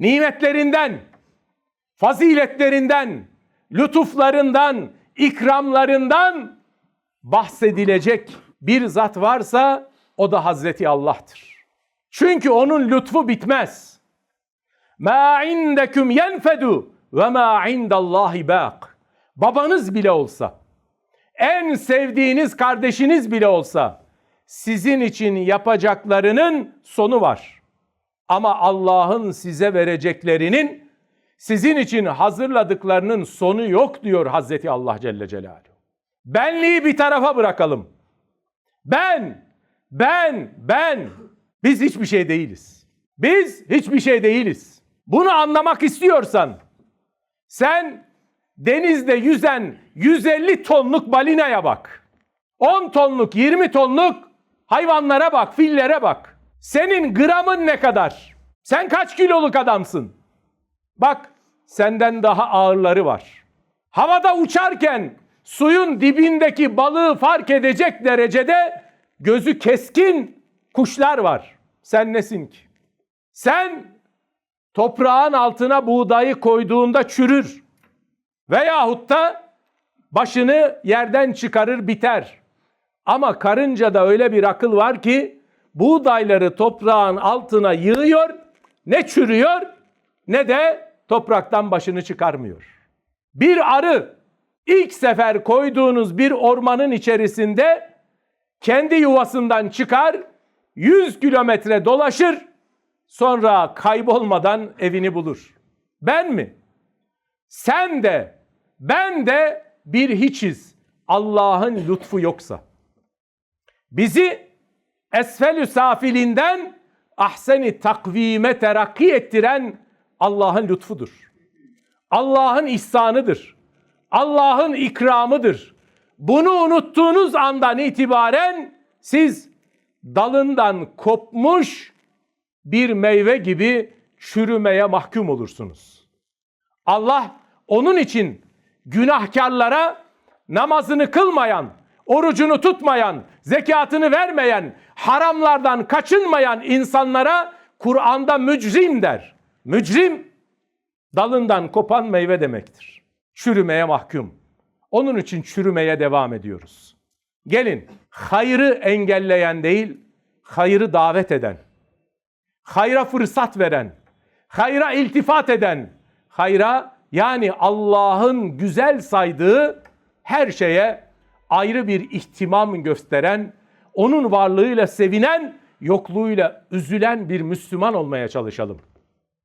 nimetlerinden, faziletlerinden, lütuflarından, ikramlarından bahsedilecek bir zat varsa o da Hazreti Allah'tır. Çünkü onun lütfu bitmez. Ma indekum yenfedu ve ma indallahi baq. Babanız bile olsa, en sevdiğiniz kardeşiniz bile olsa sizin için yapacaklarının sonu var. Ama Allah'ın size vereceklerinin sizin için hazırladıklarının sonu yok diyor Hazreti Allah Celle Celaluhu. Benliği bir tarafa bırakalım. Ben, ben, ben. Biz hiçbir şey değiliz. Biz hiçbir şey değiliz. Bunu anlamak istiyorsan sen denizde yüzen 150 tonluk balinaya bak. 10 tonluk, 20 tonluk hayvanlara bak, fillere bak. Senin gramın ne kadar? Sen kaç kiloluk adamsın? Bak senden daha ağırları var. Havada uçarken suyun dibindeki balığı fark edecek derecede gözü keskin kuşlar var. Sen nesin ki? Sen toprağın altına buğdayı koyduğunda çürür. Veyahut da başını yerden çıkarır biter. Ama karıncada öyle bir akıl var ki buğdayları toprağın altına yığıyor, ne çürüyor ne de topraktan başını çıkarmıyor. Bir arı ilk sefer koyduğunuz bir ormanın içerisinde kendi yuvasından çıkar, 100 kilometre dolaşır, sonra kaybolmadan evini bulur. Ben mi? Sen de, ben de bir hiçiz. Allah'ın lütfu yoksa. Bizi esfelü safilinden ahseni takvime terakki ettiren Allah'ın lütfudur. Allah'ın ihsanıdır. Allah'ın ikramıdır. Bunu unuttuğunuz andan itibaren siz dalından kopmuş bir meyve gibi çürümeye mahkum olursunuz. Allah onun için günahkarlara namazını kılmayan, orucunu tutmayan, zekatını vermeyen, haramlardan kaçınmayan insanlara Kur'an'da mücrim der. Mücrim dalından kopan meyve demektir. Çürümeye mahkum. Onun için çürümeye devam ediyoruz. Gelin hayrı engelleyen değil, hayrı davet eden, hayra fırsat veren, hayra iltifat eden, hayra yani Allah'ın güzel saydığı her şeye ayrı bir ihtimam gösteren, onun varlığıyla sevinen, yokluğuyla üzülen bir Müslüman olmaya çalışalım.